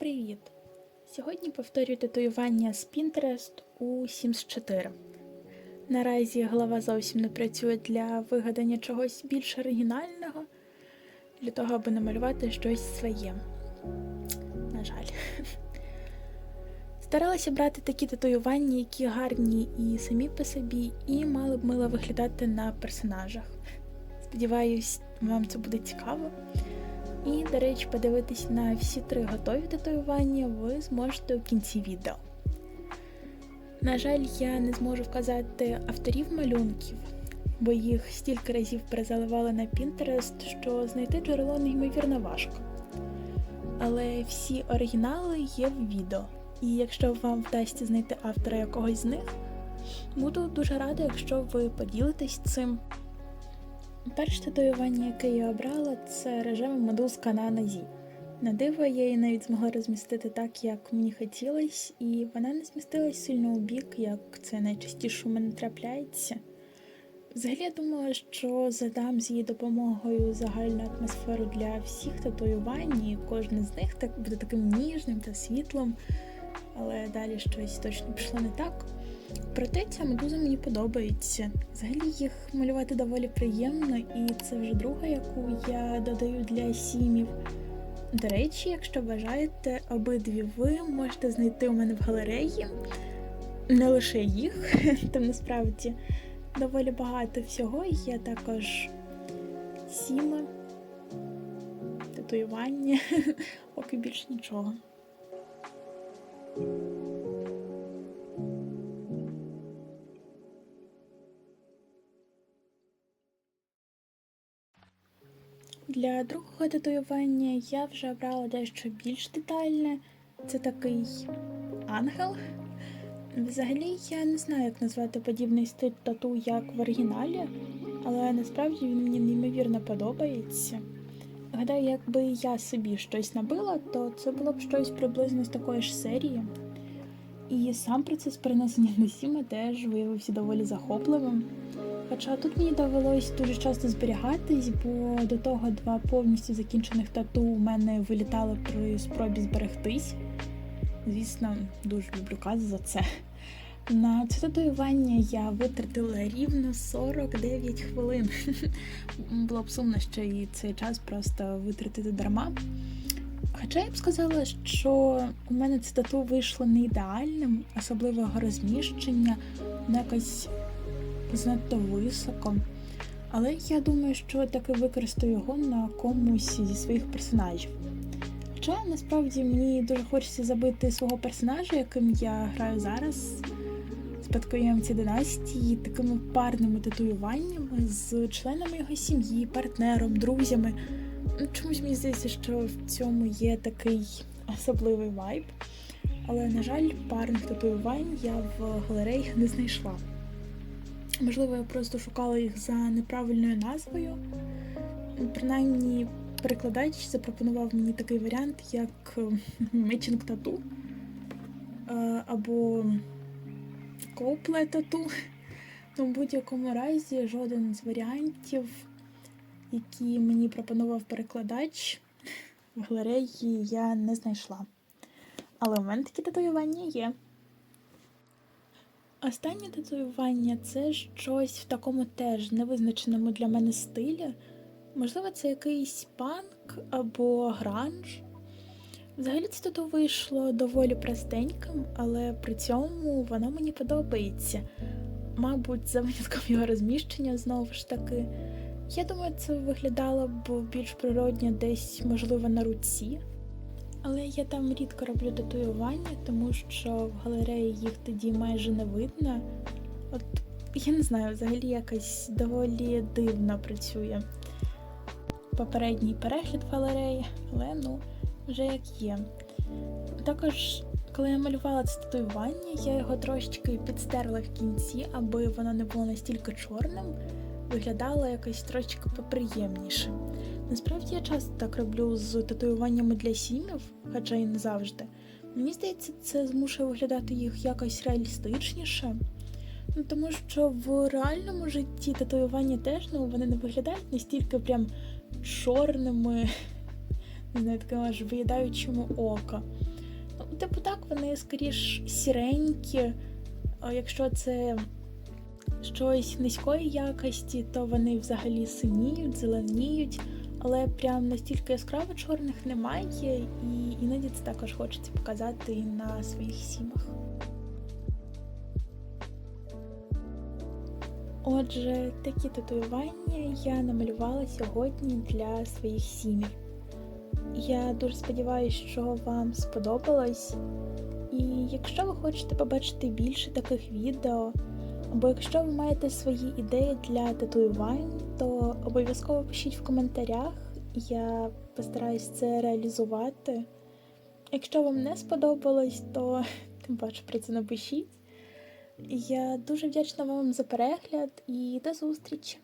Привіт! Сьогодні повторюю татуювання з Pinterest у Sims 4. Наразі голова зовсім не працює для вигадання чогось більш оригінального, для того, аби намалювати щось своє. На жаль. Старалася брати такі татуювання, які гарні і самі по собі, і мали б мило виглядати на персонажах. Сподіваюсь, вам це буде цікаво. І, до речі, подивитись на всі три готові татуювання ви зможете у кінці відео. На жаль, я не зможу вказати авторів малюнків, бо їх стільки разів перезаливали на Pinterest, що знайти джерело неймовірно важко. Але всі оригінали є в відео, і якщо вам вдасться знайти автора якогось з них, буду дуже рада, якщо ви поділитесь цим. Перше татуювання, яке я обрала, це рожева медузка на нозі. На диво, я її навіть змогла розмістити так, як мені хотілося, і вона не змістилась сильно у бік, як це найчастіше у мене трапляється. Взагалі, я думала, що задам з її допомогою загальну атмосферу для всіх татуювань, і кожне з них так буде таким ніжним та світлим, але далі щось точно пішло не так. Проте ця медуза мені подобається. Взагалі їх малювати доволі приємно, і це вже друга, яку я додаю для сімів. До речі, якщо бажаєте, обидві ви можете знайти у мене в галереї. Не лише їх, там насправді доволі багато всього. Є також сіми, татуювання, поки більш нічого. Для другого татуювання я вже обрала дещо більш детальне. Це такий ангел. Взагалі я не знаю, як назвати подібний стиль тату як в оригіналі, але насправді він мені неймовірно подобається. Гадаю, якби я собі щось набила, то це було б щось приблизно з такої ж серії. І сам процес перенесення на сіма теж виявився доволі захопливим. Хоча тут мені довелось дуже часто зберігатись, бо до того два повністю закінчених тату у мене вилітали при спробі зберегтись. Звісно, дуже люблю казу за це. На це татуювання я витратила рівно 49 хвилин. Було б сумно, що і цей час просто витратити дарма. Хоча я б сказала, що у мене це тату вийшло не ідеальним, особливо його розміщення, воно якось занадто високо. Але я думаю, що таки використаю його на комусь зі своїх персонажів. Хоча насправді мені дуже хочеться забити свого персонажа, яким я граю зараз, спадкоємці династії, такими парними татуюваннями з членами його сім'ї, партнером, друзями. Ну, Чомусь мені здається, що в цьому є такий особливий вайб. Але, на жаль, парних татуювань я в галереях не знайшла. Можливо, я просто шукала їх за неправильною назвою. Принаймні, перекладач запропонував мені такий варіант, як мечінг тату або копле тату. Ну, в будь-якому разі, жоден з варіантів, які мені пропонував перекладач, в галереї я не знайшла. Але у мене такі татуювання є. Останнє татуювання це щось в такому теж невизначеному для мене стилі. Можливо, це якийсь панк або гранж. Взагалі це тату вийшло доволі простеньким, але при цьому воно мені подобається. Мабуть, за винятком його розміщення знову ж таки. Я думаю, це виглядало б більш природньо десь, можливо, на руці. Але я там рідко роблю татуювання, тому що в галереї їх тоді майже не видно. От я не знаю, взагалі якось доволі дивно працює попередній перегляд галереї, але ну, вже як є. Також, коли я малювала це татуювання, я його трошечки підстерла в кінці, аби воно не було настільки чорним, виглядало якось трошечки поприємніше. Насправді я часто так роблю з татуюваннями для сімів, хоча і не завжди. Мені здається, це змушує виглядати їх якось реалістичніше. Ну, Тому що в реальному житті татуювання теж ну, вони не виглядають настільки прям чорними, не знаю, таким аж виїдаючому око. Ну, типу, так, вони скоріш сіренькі. А якщо це щось низької якості, то вони взагалі синіють, зеленіють, але прям настільки яскраво чорних немає, і іноді це також хочеться показати на своїх сімах. Отже, такі татуювання я намалювала сьогодні для своїх сімей. Я дуже сподіваюся, що вам сподобалось. І якщо ви хочете побачити більше таких відео, або якщо ви маєте свої ідеї для татуювань, то обов'язково пишіть в коментарях, я постараюсь це реалізувати. Якщо вам не сподобалось, то тим паче про це напишіть. Я дуже вдячна вам за перегляд і до зустрічі!